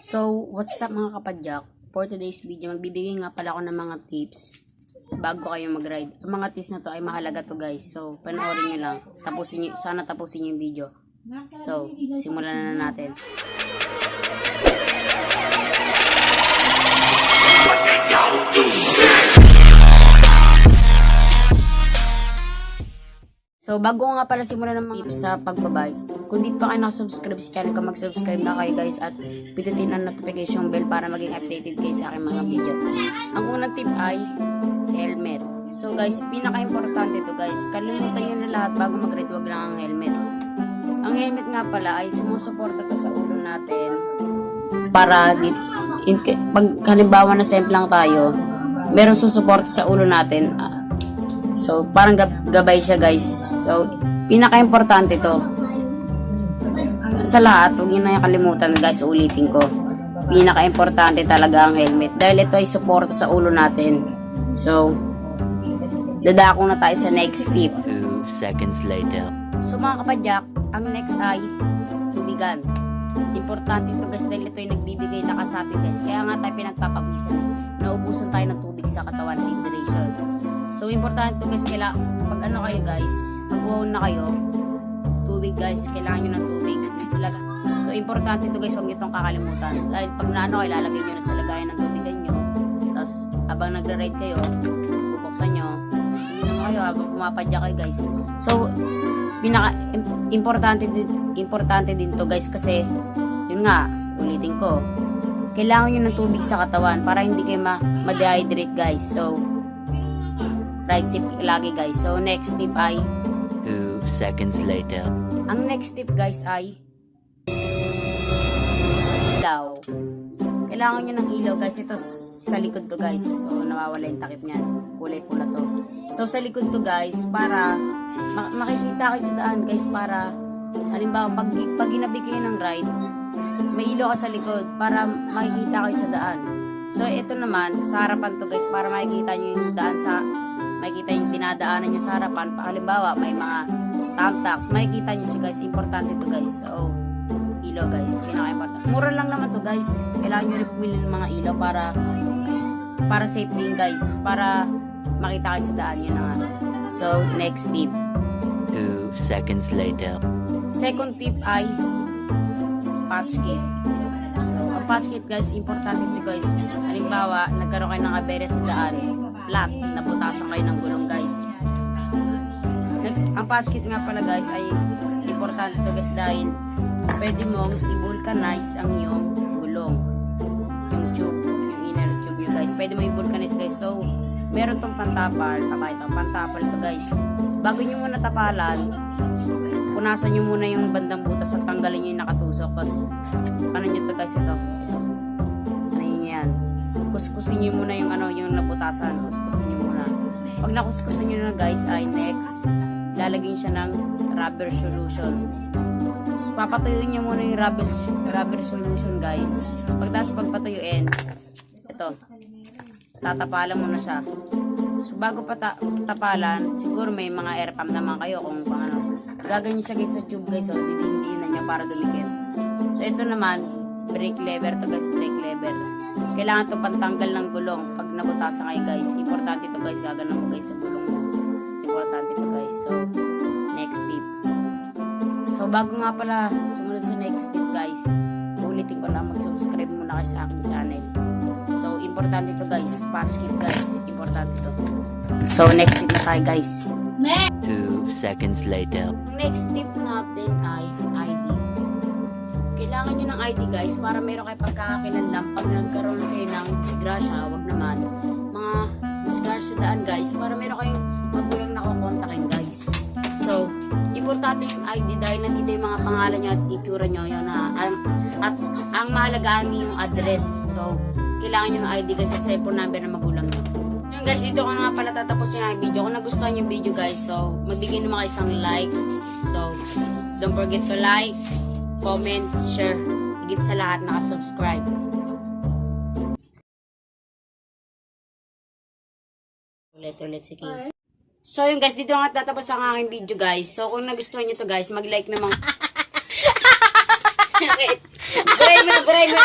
So, what's up mga kapadyak? For today's video, magbibigay nga pala ako ng mga tips bago kayo mag-ride. Ang mga tips na to ay mahalaga to guys. So, panoorin nyo lang. Tapusin nyo, sana tapusin nyo yung video. So, simulan na natin. So, bago nga pala simulan ng mga tips sa pagbabike, kung di pa kayo nakasubscribe sa channel ko, mag-subscribe na kayo guys at pindutin ang notification bell para maging updated kayo sa aking mga video. Ang unang tip ay helmet. So guys, pinaka-importante to guys, kalimutan nyo na lahat bago mag-ride, wag lang ang helmet. Ang helmet nga pala ay sumusuporta to sa ulo natin para in, pag halimbawa na simple lang tayo, merong susuporta sa ulo natin. So, parang gab- gabay siya guys. So, pinaka-importante to. Sa lahat, huwag nyo na yung kalimutan guys, ulitin ko. Pinaka-importante talaga ang helmet. Dahil ito ay suporta sa ulo natin. So, dadako na tayo sa next tip. Two seconds later. So mga kapadyak, ang next ay tubigan. Importante ito guys dahil ito yung nagbibigay lakas sa atin guys. Kaya nga tayo pinagpapawisan eh. Naubusan tayo ng tubig sa katawan, hydration. So importante ito guys, kaila, pag ano kayo guys, mag na kayo, tubig guys, kailangan nyo ng tubig. Talaga. So importante ito guys, huwag nyo itong kakalimutan. Dahil pag naano kayo, lalagay nyo na sa lagayan ng tubigan nyo. Tapos habang nagra-ride kayo, bubuksan nyo, hindi naman kayo habang pumapadya kayo guys. So, pinaka im- importante importante din to guys kasi yun nga ulitin ko kailangan nyo ng tubig sa katawan para hindi kayo ma- ma-dehydrate guys so right sip lagi guys. So next tip ay Two seconds later. ang next tip guys ay ilaw. Kailangan nyo ng ilaw guys. Ito sa likod to guys. So nawawala yung takip niyan. Kulay pula to. So sa likod to guys para ma- makikita kayo sa daan guys para halimbawa pag, pag ginabi kayo ng ride may ilaw ka sa likod para makikita kayo sa daan. So ito naman sa harapan to guys para makikita nyo yung daan sa makikita yung dinadaanan nyo sa harapan. Pa halimbawa may mga thumbtacks makikita nyo siya guys importante to guys. So ilaw guys pinaka-important. Mura lang naman to guys. Kailangan nyo rin pumili ng mga ilaw para para safe din guys. Para makita kayo sa daan yun na nga. So next tip. Two seconds later. Second tip ay patch kit. So, ang patch kit guys, importante ito guys. Halimbawa, nagkaroon kayo ng aberya sa daan, flat, naputasan kayo ng gulong guys. Nag, ang kit nga pala guys ay importante ito guys dahil pwede mong i-vulcanize ang iyong gulong. Yung tube, yung inner tube nyo guys. Pwede mo i-vulcanize guys. So, meron tong pantapal, papakita ko pantapal ito guys. Bago nyo muna tapalan, punasan nyo muna yung bandang butas at tanggalin nyo yung nakatusok. Tapos, ano nyo to guys ito? Kuskusin nyo muna yung ano, yung naputasan. Kuskusin nyo muna. Pag nakuskusin nyo na guys, ay next, lalagyan siya ng rubber solution. Tapos, papatuyuin nyo muna yung rubber, rubber solution guys. Pagtas pagpatuyuin, ito, tatapalan mo na siya. So, bago pa ta- tapalan, siguro may mga air pump naman kayo kung paano. Gaganyan siya guys sa tube guys, so didiin na niya para dumikit. So, ito naman, brake lever to guys, brake lever. Kailangan to pantanggal ng gulong. Pag nabutasan kayo guys, importante to guys, gaganan mo guys sa gulong mo. Importante to guys. So, next tip. So, bago nga pala sumunod sa next tip guys, ulitin ko lang, mag-subscribe muna kayo sa aking channel. So, importante to guys. Patch kit guys. Importante to. So, next tip na tayo guys. Two seconds later. Next tip natin ay. Kailangan nyo ng ID guys para meron kayo pagkakakilanlan pag nagkaroon kayo ng disgrasya, wag naman. Mga disgrasya daan guys para meron kayong magulang na kukontakin guys. So, importante yung ID dahil nandito yung mga pangalan nyo at itsura nyo yun na ang, at ang mahalagaan yung address. So, kailangan nyo ng ID guys at cellphone number ng magulang nyo. Yun guys, dito ko na nga pala tatapusin ang video. Kung nagustuhan yung video guys, so magbigay naman kayo isang like. So, don't forget to like, comment, share. Higit sa lahat nakasubscribe. Ulit ulit si King. So yun guys, dito nga tatapos ang aking video guys. So kung nagustuhan nyo to guys, mag-like naman. Break mo, break mo.